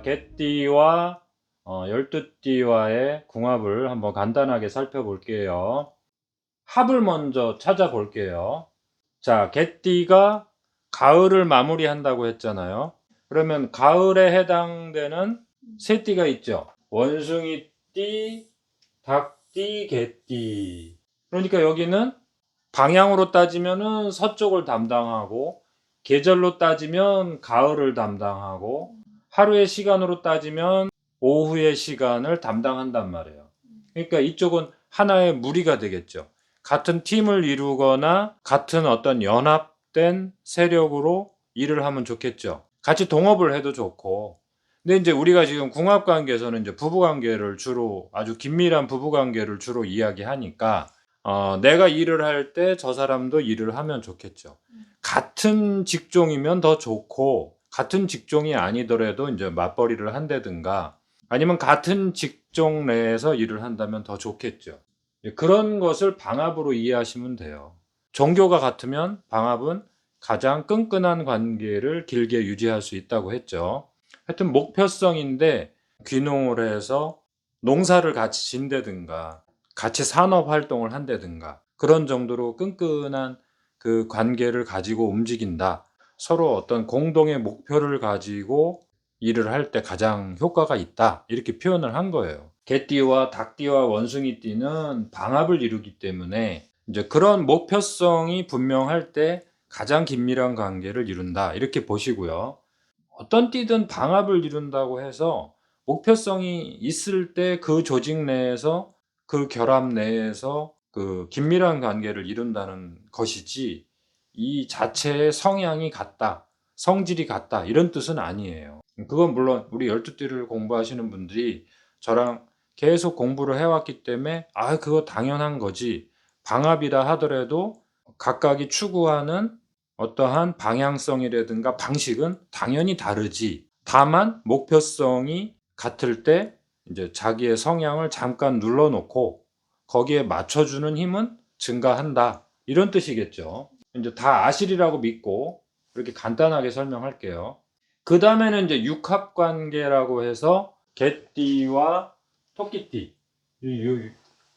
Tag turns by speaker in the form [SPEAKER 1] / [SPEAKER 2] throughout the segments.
[SPEAKER 1] 자, 개띠와 어, 열두띠와의 궁합을 한번 간단하게 살펴볼게요. 합을 먼저 찾아볼게요. 자, 개띠가 가을을 마무리한다고 했잖아요. 그러면 가을에 해당되는 세 띠가 있죠. 원숭이 띠, 닭띠, 개띠. 그러니까 여기는 방향으로 따지면은 서쪽을 담당하고 계절로 따지면 가을을 담당하고 하루의 시간으로 따지면 오후의 시간을 담당한단 말이에요. 그러니까 이쪽은 하나의 무리가 되겠죠. 같은 팀을 이루거나 같은 어떤 연합된 세력으로 일을 하면 좋겠죠. 같이 동업을 해도 좋고. 근데 이제 우리가 지금 궁합 관계에서는 이제 부부 관계를 주로 아주 긴밀한 부부 관계를 주로 이야기하니까 어, 내가 일을 할 때 저 사람도 일을 하면 좋겠죠. 같은 직종이면 더 좋고 같은 직종이 아니더라도 이제 맞벌이를 한다든가 아니면 같은 직종 내에서 일을 한다면 더 좋겠죠. 예, 그런 것을 방합으로 이해하시면 돼요. 종교가 같으면 방합은 가장 끈끈한 관계를 길게 유지할 수 있다고 했죠. 하여튼 목표성인데 귀농을 해서 농사를 같이 진다든가 같이 산업 활동을 한다든가 그런 정도로 끈끈한 그 관계를 가지고 움직인다. 서로 어떤 공동의 목표를 가지고 일을 할 때 가장 효과가 있다. 이렇게 표현을 한 거예요. 개띠와 닭띠와 원숭이띠는 방합을 이루기 때문에 이제 그런 목표성이 분명할 때 가장 긴밀한 관계를 이룬다. 이렇게 보시고요. 어떤 띠든 방합을 이룬다고 해서 목표성이 있을 때 그 조직 내에서 그 결합 내에서 그 긴밀한 관계를 이룬다는 것이지 이 자체의 성향이 같다, 성질이 같다 이런 뜻은 아니에요. 그건 물론 우리 열두 띠를 공부하시는 분들이 저랑 계속 공부를 해왔기 때문에 아 그거 당연한 거지 방합이라 하더라도 각각이 추구하는 어떠한 방향성이라든가 방식은 당연히 다르지. 다만 목표성이 같을 때 이제 자기의 성향을 잠깐 눌러놓고 거기에 맞춰주는 힘은 증가한다. 이런 뜻이겠죠. 이제 다 아실이라고 믿고 이렇게 간단하게 설명할게요. 그 다음에는 이제 육합 관계라고 해서 개띠와 토끼띠.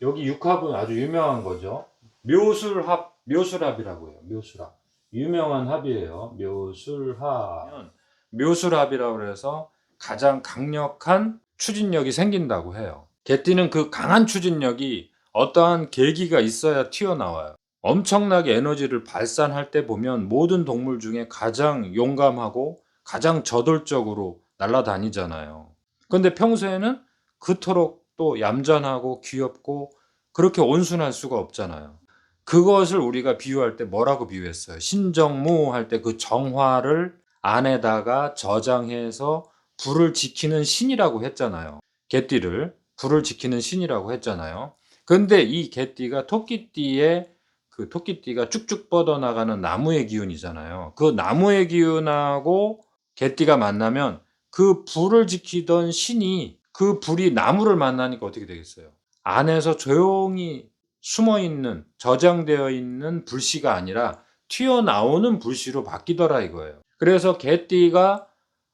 [SPEAKER 1] 여기 육합은 아주 유명한 거죠. 묘술합, 묘술합이라고 해요. 묘술합. 유명한 합이에요. 묘술합. 묘술합이라고 해서 가장 강력한 추진력이 생긴다고 해요. 개띠는 그 강한 추진력이 어떠한 계기가 있어야 튀어나와요. 엄청나게 에너지를 발산할 때 보면 모든 동물 중에 가장 용감하고 가장 저돌적으로 날아다니잖아요. 그런데 평소에는 그토록 또 얌전하고 귀엽고 그렇게 온순할 수가 없잖아요. 그것을 우리가 비유할 때 뭐라고 비유했어요? 신정무 할 때 그 정화를 안에다가 저장해서 불을 지키는 신이라고 했잖아요. 개띠를 불을 지키는 신이라고 했잖아요. 근데 이 개띠가 토끼띠의 그 토끼띠가 쭉쭉 뻗어나가는 나무의 기운이잖아요. 그 나무의 기운하고 개띠가 만나면 그 불을 지키던 신이 그 불이 나무를 만나니까 어떻게 되겠어요? 안에서 조용히 숨어 있는 저장되어 있는 불씨가 아니라 튀어나오는 불씨로 바뀌더라 이거예요. 그래서 개띠가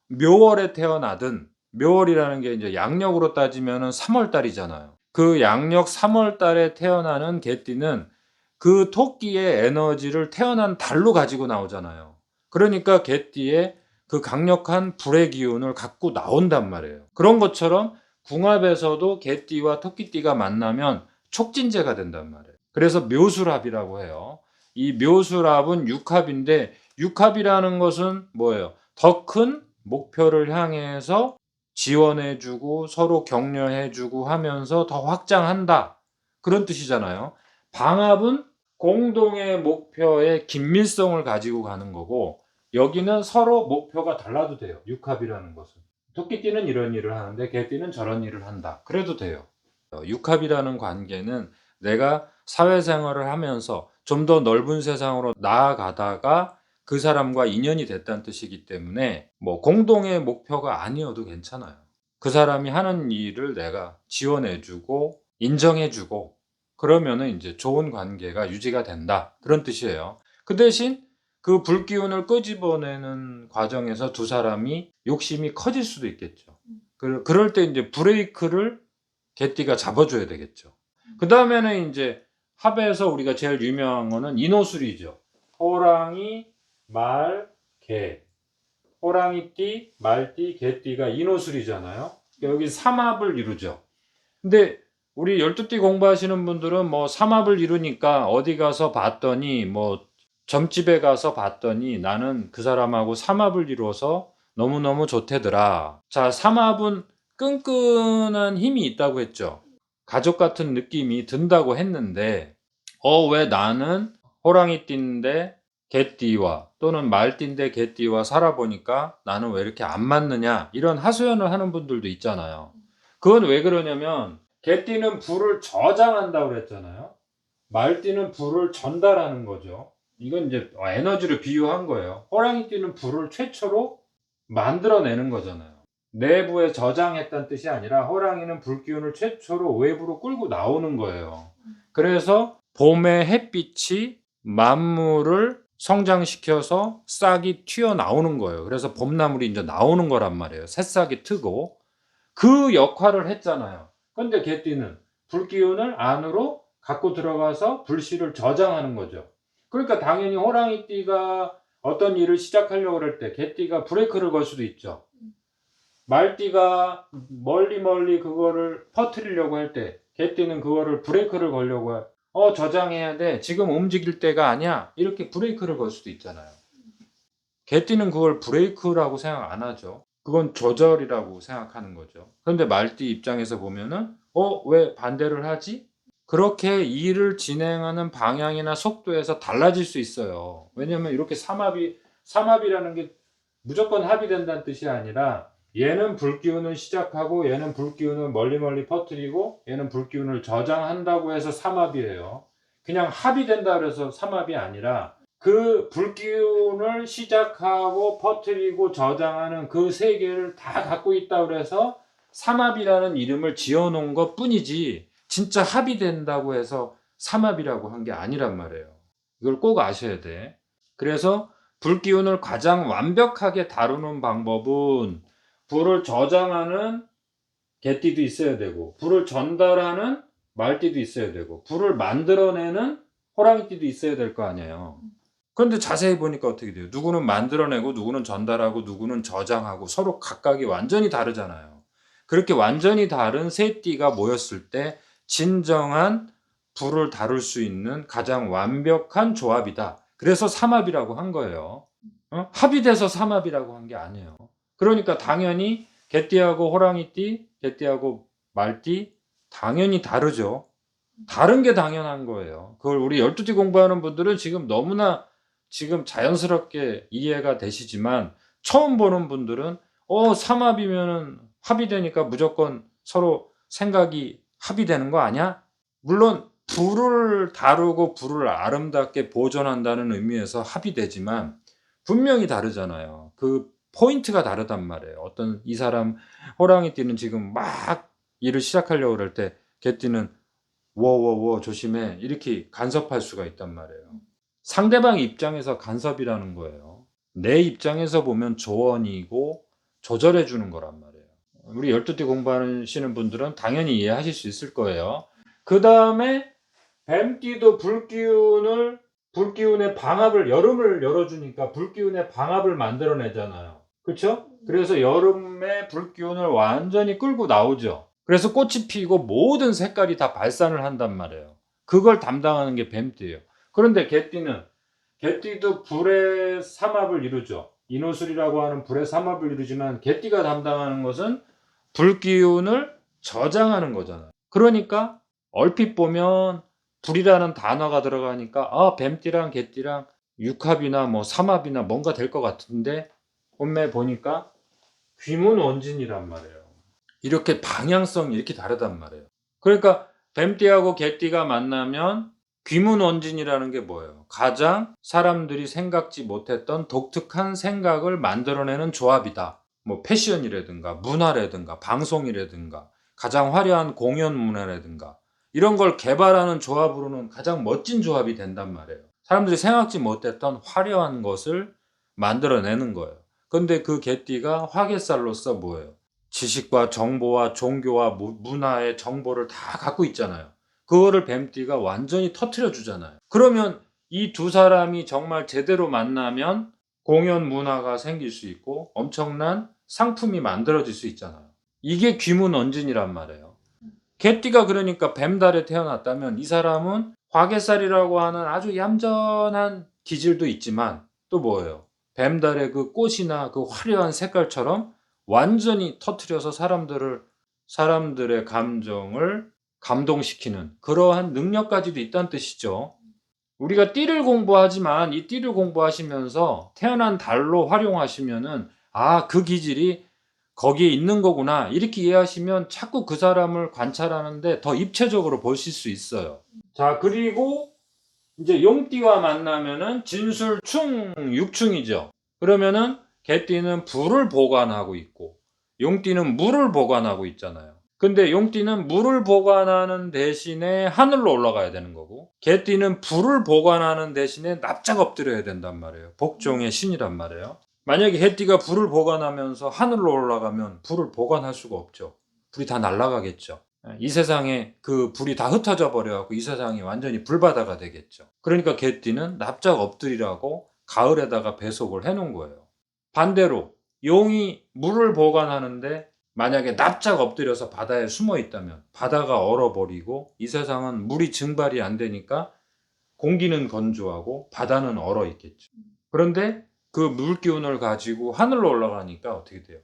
[SPEAKER 1] 묘월에 태어나든 묘월이라는 게 이제 양력으로 따지면은 3월 달이잖아요. 그 양력 3월 달에 태어나는 개띠는 그 토끼의 에너지를 태어난 달로 가지고 나오잖아요. 그러니까 개띠의 그 강력한 불의 기운을 갖고 나온단 말이에요. 그런 것처럼 궁합에서도 개띠와 토끼띠가 만나면 촉진제가 된단 말이에요. 그래서 묘술합이라고 해요. 이 묘술합은 육합인데 육합이라는 것은 뭐예요? 더 큰 목표를 향해서 지원해주고 서로 격려해주고 하면서 더 확장한다. 그런 뜻이잖아요. 방합은 공동의 목표의 긴밀성을 가지고 가는 거고 여기는 서로 목표가 달라도 돼요. 육합이라는 것은. 토끼띠는 이런 일을 하는데 개띠는 저런 일을 한다. 그래도 돼요. 어, 육합이라는 관계는 내가 사회생활을 하면서 좀 더 넓은 세상으로 나아가다가 그 사람과 인연이 됐다는 뜻이기 때문에 뭐 공동의 목표가 아니어도 괜찮아요. 그 사람이 하는 일을 내가 지원해주고 인정해주고 그러면은 이제 좋은 관계가 유지가 된다 그런 뜻이에요. 그 대신 그 불기운을 끄집어내는 과정에서 두 사람이 욕심이 커질 수도 있겠죠. 그- 그럴 때 이제 브레이크를 개띠가 잡아줘야 되겠죠. 그 다음에는 이제 합에서 우리가 제일 유명한 거는 인호술이죠. 호랑이, 말, 개. 호랑이 띠, 말띠, 개띠가 인호술이잖아요. 여기 삼합을 이루죠. 근데 우리 12띠 공부하시는 분들은 뭐 삼합을 이루니까 어디 가서 봤더니 뭐 점집에 가서 봤더니 나는 그 사람하고 삼합을 이루어서 너무너무 좋대더라. 자, 삼합은 끈끈한 힘이 있다고 했죠. 가족 같은 느낌이 든다고 했는데, 어, 왜 나는 호랑이 띠인데 개띠와 또는 말띠인데 개띠와 살아보니까 나는 왜 이렇게 안 맞느냐 이런 하소연을 하는 분들도 있잖아요. 그건 왜 그러냐면 개띠는 불을 저장한다고 그랬잖아요. 말띠는 불을 전달하는 거죠. 이건 이제 에너지를 비유한 거예요. 호랑이띠는 불을 최초로 만들어내는 거잖아요. 내부에 저장했다는 뜻이 아니라 호랑이는 불기운을 최초로 외부로 끌고 나오는 거예요. 그래서 봄의 햇빛이 만물을 성장시켜서 싹이 튀어나오는 거예요. 그래서 봄나물이 이제 나오는 거란 말이에요. 새싹이 트고. 그 역할을 했잖아요. 근데 개띠는 불기운을 안으로 갖고 들어가서 불씨를 저장하는 거죠. 그러니까 당연히 호랑이띠가 어떤 일을 시작하려고 그럴 때 개띠가 브레이크를 걸 수도 있죠. 말띠가 멀리 멀리 그거를 퍼뜨리려고 할 때 개띠는 그거를 브레이크를 걸려고 해. 어 저장해야 돼. 지금 움직일 때가 아니야. 이렇게 브레이크를 걸 수도 있잖아요. 개띠는 그걸 브레이크라고 생각 안 하죠. 그건 조절이라고 생각하는 거죠. 그런데 말띠 입장에서 보면은 어 왜 반대를 하지? 그렇게 일을 진행하는 방향이나 속도에서 달라질 수 있어요. 왜냐면 이렇게 삼합이 삼합이라는 게 무조건 합의된다는 뜻이 아니라 얘는 불기운을 시작하고 얘는 불기운을 멀리 멀리 퍼뜨리고 얘는 불기운을 저장한다고 해서 삼합이에요. 그냥 합의된다 그래서 삼합이 아니라 그 불기운을 시작하고 퍼뜨리고 저장하는 그 세 개를 다 갖고 있다 그래서 삼합이라는 이름을 지어놓은 것 뿐이지 진짜 합의된다고 해서 삼합이라고 한 게 아니란 말이에요. 이걸 꼭 아셔야 돼. 그래서 불기운을 가장 완벽하게 다루는 방법은 불을 저장하는 개띠도 있어야 되고 불을 전달하는 말띠도 있어야 되고 불을 만들어내는 호랑이띠도 있어야 될 거 아니에요. 그런데 자세히 보니까 어떻게 돼요? 누구는 만들어내고 누구는 전달하고 누구는 저장하고 서로 각각이 완전히 다르잖아요. 그렇게 완전히 다른 세 띠가 모였을 때 진정한 불을 다룰 수 있는 가장 완벽한 조합이다. 그래서 삼합이라고 한 거예요. 어? 합의돼서 삼합이라고 한 게 아니에요. 그러니까 당연히 개띠하고 호랑이띠, 개띠하고 말띠 당연히 다르죠. 다른 게 당연한 거예요. 그걸 우리 12띠 공부하는 분들은 지금 너무나 지금 자연스럽게 이해가 되시지만 처음 보는 분들은 어 삼합이면은 합의되니까 무조건 서로 생각이 합의되는 거 아니야? 물론 불을 다루고 불을 아름답게 보존한다는 의미에서 합의되지만 분명히 다르잖아요. 그 포인트가 다르단 말이에요. 어떤 이 사람 호랑이 띠는 지금 막 일을 시작하려고 그럴 때 개띠는 워워워 조심해 이렇게 간섭할 수가 있단 말이에요. 상대방 입장에서 간섭이라는 거예요. 내 입장에서 보면 조언이고 조절해 주는 거란 말이에요. 우리 12띠 공부하시는 분들은 당연히 이해하실 수 있을 거예요. 그 다음에 뱀띠도 불기운을 불기운의 방합을 여름을 열어주니까 불기운의 방합을 만들어내잖아요. 그렇죠? 그래서 여름에 불기운을 완전히 끌고 나오죠. 그래서 꽃이 피고 모든 색깔이 다 발산을 한단 말이에요. 그걸 담당하는 게 뱀띠예요. 그런데 개띠는 개띠도 불의 삼합을 이루죠. 인호술이라고 하는 불의 삼합을 이루지만 개띠가 담당하는 것은 불기운을 저장하는 거잖아요. 그러니까 얼핏 보면 불이라는 단어가 들어가니까 아 뱀띠랑 개띠랑 육합이나 뭐 삼합이나 뭔가 될 것 같은데 본매 보니까 귀문 원진이란 말이에요. 이렇게 방향성이 이렇게 다르단 말이에요. 그러니까 뱀띠하고 개띠가 만나면 귀문 원진이라는 게 뭐예요? 가장 사람들이 생각지 못했던 독특한 생각을 만들어내는 조합이다. 뭐 패션이라든가 문화라든가 방송이라든가 가장 화려한 공연 문화라든가 이런 걸 개발하는 조합으로는 가장 멋진 조합이 된단 말이에요. 사람들이 생각지 못했던 화려한 것을 만들어내는 거예요. 근데 그 개띠가 화개살로서 뭐예요? 지식과 정보와 종교와 무- 문화의 정보를 다 갖고 있잖아요. 그거를 뱀띠가 완전히 터트려 주잖아요. 그러면 이 두 사람이 정말 제대로 만나면 공연 문화가 생길 수 있고 엄청난 상품이 만들어질 수 있잖아요. 이게 귀문언진이란 말이에요. 개띠가 그러니까 뱀달에 태어났다면 이 사람은 화개살이라고 하는 아주 얌전한 기질도 있지만 또 뭐예요? 뱀달의 그 꽃이나 그 화려한 색깔처럼 완전히 터트려서 사람들을 사람들의 감정을 감동시키는 그러한 능력까지도 있다는 뜻이죠. 우리가 띠를 공부하지만 이 띠를 공부하시면서 태어난 달로 활용하시면은 아, 그 기질이 거기에 있는 거구나. 이렇게 이해하시면 자꾸 그 사람을 관찰하는데 더 입체적으로 보실 수 있어요. 자, 그리고 이제 용띠와 만나면은 진술충 육충이죠. 그러면은 개띠는 불을 보관하고 있고 용띠는 물을 보관하고 있잖아요. 근데 용띠는 물을 보관하는 대신에 하늘로 올라가야 되는 거고 개띠는 불을 보관하는 대신에 납작 엎드려야 된단 말이에요. 복종의 신이란 말이에요. 만약에 개띠가 불을 보관하면서 하늘로 올라가면 불을 보관할 수가 없죠. 불이 다 날아가겠죠. 이 세상에 그 불이 다 흩어져 버려갖고 이 세상이 완전히 불바다가 되겠죠. 그러니까 개띠는 납작 엎드리라고 가을에다가 배속을 해놓은 거예요. 반대로 용이 물을 보관하는데 만약에 납작 엎드려서 바다에 숨어 있다면 바다가 얼어버리고 이 세상은 물이 증발이 안 되니까 공기는 건조하고 바다는 얼어 있겠죠. 그런데 그 물 기운을 가지고 하늘로 올라가니까 어떻게 돼요?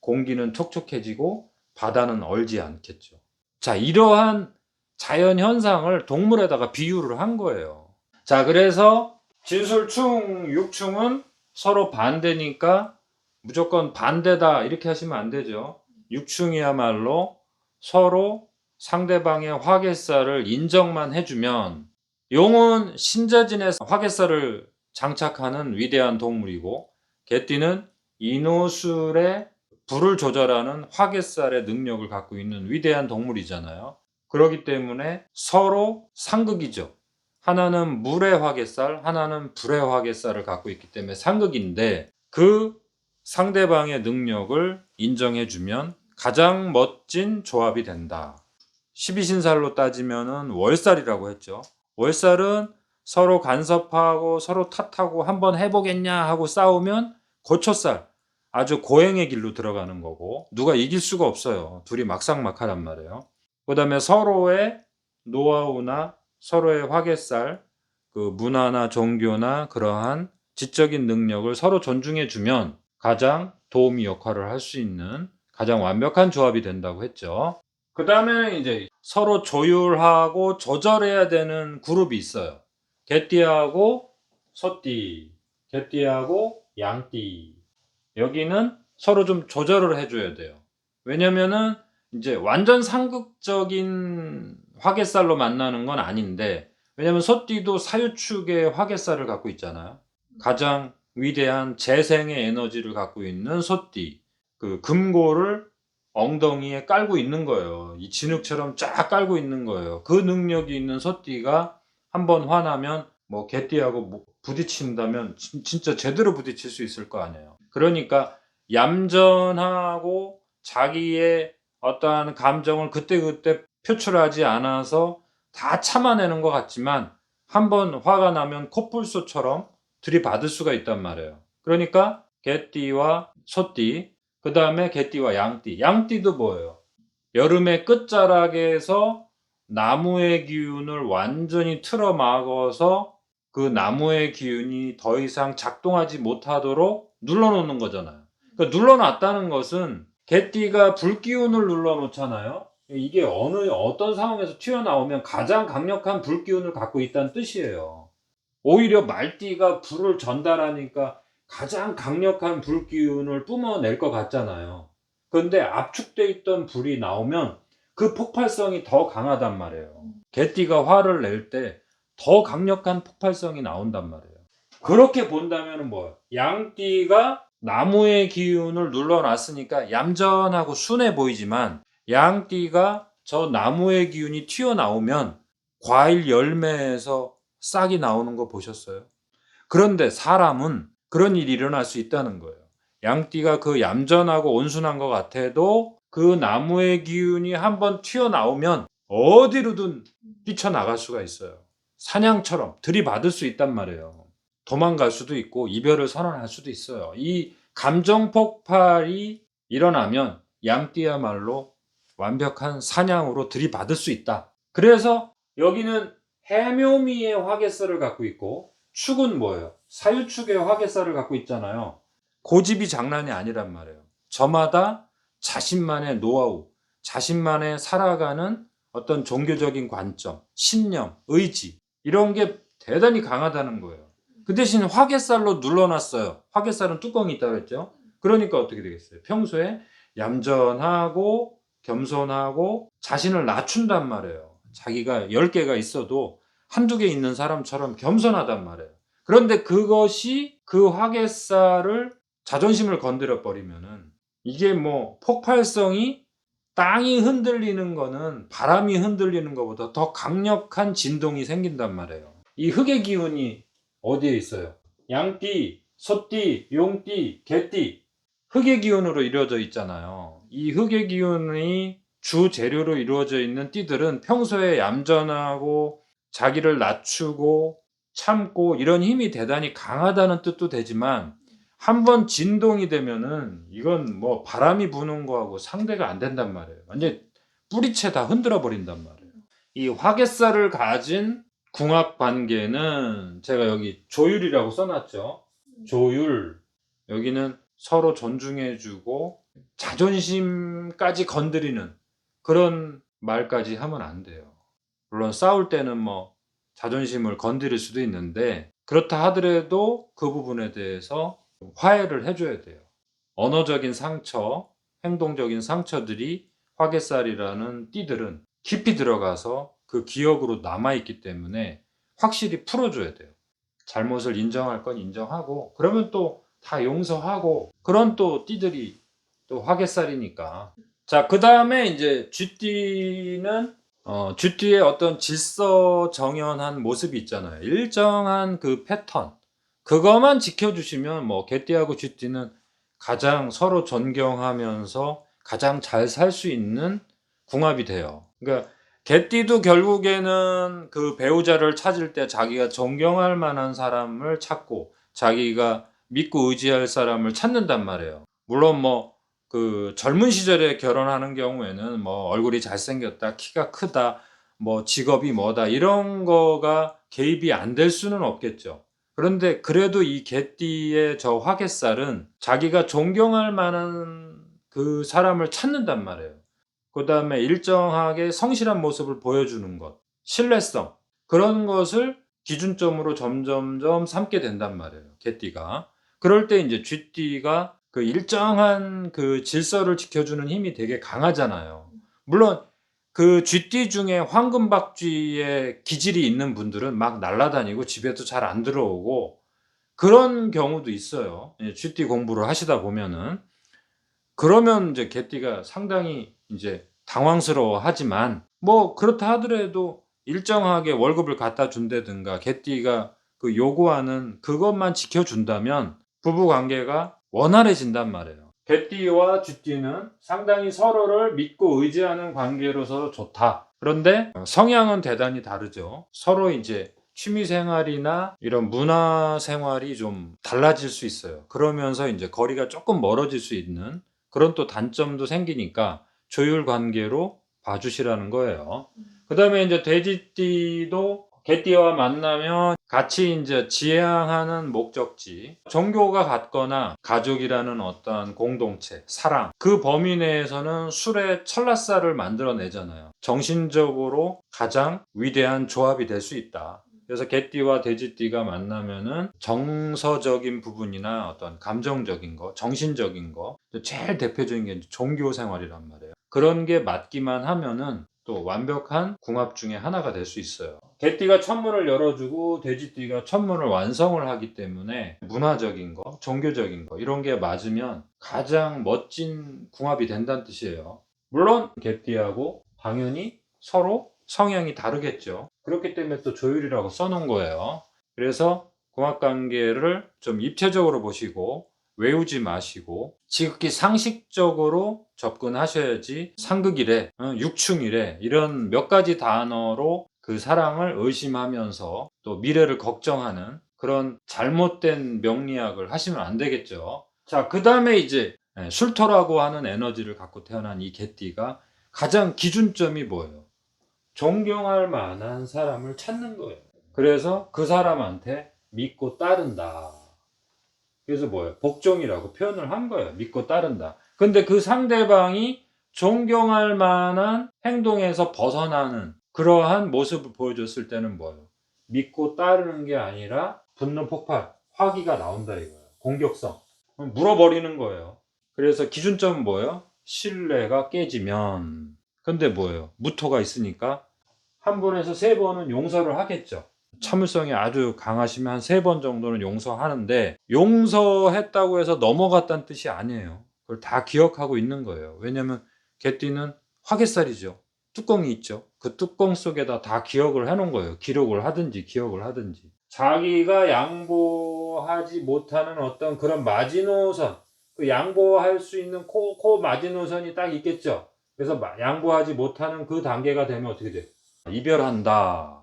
[SPEAKER 1] 공기는 촉촉해지고 바다는 얼지 않겠죠. 자, 이러한 자연 현상을 동물에다가 비유를 한 거예요. 자, 그래서 진술충, 육충은 서로 반대니까 무조건 반대다 이렇게 하시면 안 되죠. 육충이야말로 서로 상대방의 화개살을 인정만 해주면 용은 신자진에서 화개살을 장착하는 위대한 동물이고 개띠는 이노술의 불을 조절하는 화개살의 능력을 갖고 있는 위대한 동물이잖아요. 그렇기 때문에 서로 상극이죠. 하나는 물의 화개살, 하나는 불의 화개살을 갖고 있기 때문에 상극인데 그 상대방의 능력을 인정해주면 가장 멋진 조합이 된다. 12신살로 따지면은 월살이라고 했죠. 월살은 서로 간섭하고 서로 탓하고 한번 해보겠냐 하고 싸우면 고초살, 아주 고행의 길로 들어가는 거고 누가 이길 수가 없어요. 둘이 막상막하란 말이에요. 그 다음에 서로의 노하우나 서로의 화개살, 그 문화나 종교나 그러한 지적인 능력을 서로 존중해주면 가장 도우미 역할을 할 수 있는 가장 완벽한 조합이 된다고 했죠. 그 다음에 이제 서로 조율하고 조절해야 되는 그룹이 있어요. 개띠하고 소띠, 개띠하고 양띠. 여기는 서로 좀 조절을 해줘야 돼요. 왜냐면은 이제 완전 상극적인 화개살로 만나는 건 아닌데, 왜냐면 소띠도 사유축의 화개살을 갖고 있잖아요. 가장 위대한 재생의 에너지를 갖고 있는 소띠. 그 금고를 엉덩이에 깔고 있는 거예요. 이 진흙처럼 쫙 깔고 있는 거예요. 그 능력이 있는 소띠가 한번 화나면 뭐 개띠하고 뭐 부딪힌다면 진- 진짜 제대로 부딪힐 수 있을 거 아니에요. 그러니까 얌전하고 자기의 어떠한 감정을 그때그때 표출하지 않아서 다 참아내는 것 같지만 한번 화가 나면 코뿔소처럼 들이받을 수가 있단 말이에요. 그러니까 개띠와 소띠, 그 다음에 개띠와 양띠. 양띠도 뭐예요? 여름의 끝자락에서 나무의 기운을 완전히 틀어막아서 그 나무의 기운이 더 이상 작동하지 못하도록 눌러놓는 거잖아요. 그러니까 눌러놨다는 것은 개띠가 불기운을 눌러놓잖아요. 이게 어느 어떤 상황에서 튀어나오면 가장 강력한 불기운을 갖고 있다는 뜻이에요. 오히려 말띠가 불을 전달하니까 가장 강력한 불 기운을 뿜어낼 것 같잖아요. 그런데 압축돼 있던 불이 나오면 그 폭발성이 더 강하단 말이에요. 개띠가 화를 낼 때 더 강력한 폭발성이 나온단 말이에요. 그렇게 본다면 뭐예요? 양띠가 나무의 기운을 눌러놨으니까 얌전하고 순해 보이지만 양띠가 저 나무의 기운이 튀어나오면 과일 열매에서 싹이 나오는 거 보셨어요? 그런데 사람은 그런 일이 일어날 수 있다는 거예요. 양띠가 그 얌전하고 온순한 것 같아도 그 나무의 기운이 한번 튀어나오면 어디로든 뛰쳐나갈 수가 있어요. 사냥처럼 들이받을 수 있단 말이에요. 도망갈 수도 있고 이별을 선언할 수도 있어요. 이 감정 폭발이 일어나면 양띠야말로 완벽한 사냥으로 들이받을 수 있다. 그래서 여기는 해묘미의 화개살을 갖고 있고 축은 뭐예요? 사유축의 화개살을 갖고 있잖아요. 고집이 장난이 아니란 말이에요. 저마다 자신만의 노하우, 자신만의 살아가는 어떤 종교적인 관점, 신념, 의지 이런 게 대단히 강하다는 거예요. 그 대신 화개살로 눌러놨어요. 화개살은 뚜껑이 있다고 했죠. 그러니까 어떻게 되겠어요? 평소에 얌전하고 겸손하고 자신을 낮춘단 말이에요. 자기가 10개가 있어도 한두 개 있는 사람처럼 겸손하단 말이에요. 그런데 그것이 그 화개살을 자존심을 건드려 버리면은 이게 뭐 폭발성이 땅이 흔들리는 거는 바람이 흔들리는 것보다 더 강력한 진동이 생긴단 말이에요. 이 흙의 기운이 어디에 있어요? 양띠, 소띠, 용띠, 개띠. 흙의 기운으로 이루어져 있잖아요. 이 흙의 기운이 주 재료로 이루어져 있는 띠들은 평소에 얌전하고 자기를 낮추고 참고 이런 힘이 대단히 강하다는 뜻도 되지만 한번 진동이 되면은 이건 뭐 바람이 부는 거하고 상대가 안 된단 말이에요. 완전 뿌리채 다 흔들어 버린단 말이에요. 이 화개살을 가진 궁합 관계는 제가 여기 조율이라고 써놨죠. 조율. 여기는 서로 존중해주고 자존심까지 건드리는 그런 말까지 하면 안 돼요. 물론 싸울 때는 뭐 자존심을 건드릴 수도 있는데 그렇다 하더라도 그 부분에 대해서 화해를 해줘야 돼요. 언어적인 상처, 행동적인 상처들이 화개살이라는 띠들은 깊이 들어가서 그 기억으로 남아있기 때문에 확실히 풀어줘야 돼요. 잘못을 인정할 건 인정하고 그러면 또 다 용서하고 그런 또 띠들이 또 화개살이니까 자 그 다음에 이제 쥐띠는 어, 쥐띠의 어떤 질서 정연한 모습이 있잖아요. 일정한 그 패턴 그거만 지켜주시면 뭐 개띠하고 쥐띠는 가장 서로 존경하면서 가장 잘 살 수 있는 궁합이 돼요. 그러니까 개띠도 결국에는 그 배우자를 찾을 때 자기가 존경할 만한 사람을 찾고 자기가 믿고 의지할 사람을 찾는단 말이에요. 물론 뭐 그 젊은 시절에 결혼하는 경우에는 뭐 얼굴이 잘생겼다, 키가 크다, 뭐 직업이 뭐다 이런 거가 개입이 안 될 수는 없겠죠. 그런데 그래도 이 개띠의 저 화개살은 자기가 존경할 만한 그 사람을 찾는단 말이에요. 그 다음에 일정하게 성실한 모습을 보여주는 것, 신뢰성 그런 것을 기준점으로 점점점 삼게 된단 말이에요. 개띠가. 그럴 때 이제 쥐띠가 그 일정한 그 질서를 지켜주는 힘이 되게 강하잖아요. 물론 그 쥐띠 중에 황금박쥐의 기질이 있는 분들은 막 날아다니고 집에도 잘 안 들어오고 그런 경우도 있어요. 예, 쥐띠 공부를 하시다 보면은 그러면 이제 개띠가 상당히 이제 당황스러워 하지만 뭐 그렇다 하더라도 일정하게 월급을 갖다 준다든가 개띠가 그 요구하는 그것만 지켜준다면 부부 관계가 원활해진단 말이에요. 개띠와 쥐띠는 상당히 서로를 믿고 의지하는 관계로서 좋다. 그런데 성향은 대단히 다르죠. 서로 이제 취미 생활이나 이런 문화 생활이 좀 달라질 수 있어요. 그러면서 이제 거리가 조금 멀어질 수 있는 그런 또 단점도 생기니까 조율 관계로 봐주시라는 거예요. 그 다음에 이제 돼지띠도 개띠와 만나면 같이 이제 지향하는 목적지, 종교가 같거나 가족이라는 어떠한 공동체, 사랑, 그 범위 내에서는 술의 철라살을 만들어내잖아요. 정신적으로 가장 위대한 조합이 될 수 있다. 그래서 개띠와 돼지띠가 만나면은 정서적인 부분이나 어떤 감정적인 거, 정신적인 거, 제일 대표적인 게 종교 생활이란 말이에요. 그런 게 맞기만 하면은 또 완벽한 궁합 중에 하나가 될 수 있어요. 개띠가 천문을 열어주고 돼지띠가 천문을 완성을 하기 때문에 문화적인 거, 종교적인 거 이런 게 맞으면 가장 멋진 궁합이 된다는 뜻이에요. 물론 개띠하고 당연히 서로 성향이 다르겠죠. 그렇기 때문에 또 조율이라고 써놓은 거예요. 그래서 궁합 관계를 좀 입체적으로 보시고 외우지 마시고 지극히 상식적으로 접근하셔야지 상극이래, 어, 육충이래 이런 몇 가지 단어로 그 사랑을 의심하면서 또 미래를 걱정하는 그런 잘못된 명리학을 하시면 안 되겠죠. 자, 그 다음에 이제 예, 술토라고 하는 에너지를 갖고 태어난 이 개띠가 가장 기준점이 뭐예요? 존경할 만한 사람을 찾는 거예요. 그래서 그 사람한테 믿고 따른다. 그래서 뭐예요? 복종이라고 표현을 한 거예요. 믿고 따른다. 근데 그 상대방이 존경할 만한 행동에서 벗어나는 그러한 모습을 보여줬을 때는 뭐예요? 믿고 따르는 게 아니라 분노 폭발, 화기가 나온다 이거예요. 공격성. 물어버리는 거예요. 그래서 기준점은 뭐예요? 신뢰가 깨지면. 근데 뭐예요? 무토가 있으니까 한 번에서 세 번은 용서를 하겠죠. 참을성이 아주 강하시면 한 세 번 정도는 용서하는데 용서했다고 해서 넘어갔다는 뜻이 아니에요. 그걸 다 기억하고 있는 거예요. 왜냐면 개띠는 화개살이죠. 뚜껑이 있죠. 그 뚜껑 속에다 다 기억을 해놓은 거예요. 기록을 하든지 기억을 하든지. 자기가 양보하지 못하는 어떤 그런 마지노선, 그 양보할 수 있는 코, 코 마지노선이 딱 있겠죠. 그래서 마- 양보하지 못하는 그 단계가 되면 어떻게 돼? 이별한다,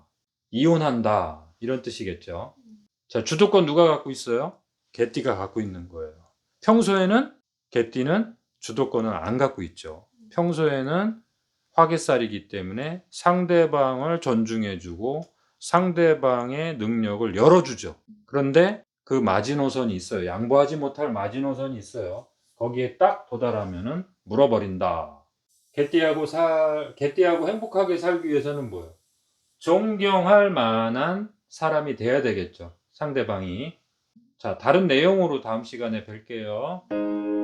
[SPEAKER 1] 이혼한다 이런 뜻이겠죠. 자 주도권 누가 갖고 있어요? 개띠가 갖고 있는 거예요. 평소에는 개띠는 주도권을 안 갖고 있죠. 평소에는 화개살이기 때문에 상대방을 존중해주고 상대방의 능력을 열어주죠. 그런데 그 마지노선이 있어요. 양보하지 못할 마지노선이 있어요. 거기에 딱 도달하면은 물어버린다. 개띠하고 살, 개띠하고 행복하게 살기 위해서는 뭐예요? 존경할 만한 사람이 돼야 되겠죠. 상대방이. 자, 다른 내용으로 다음 시간에 뵐게요.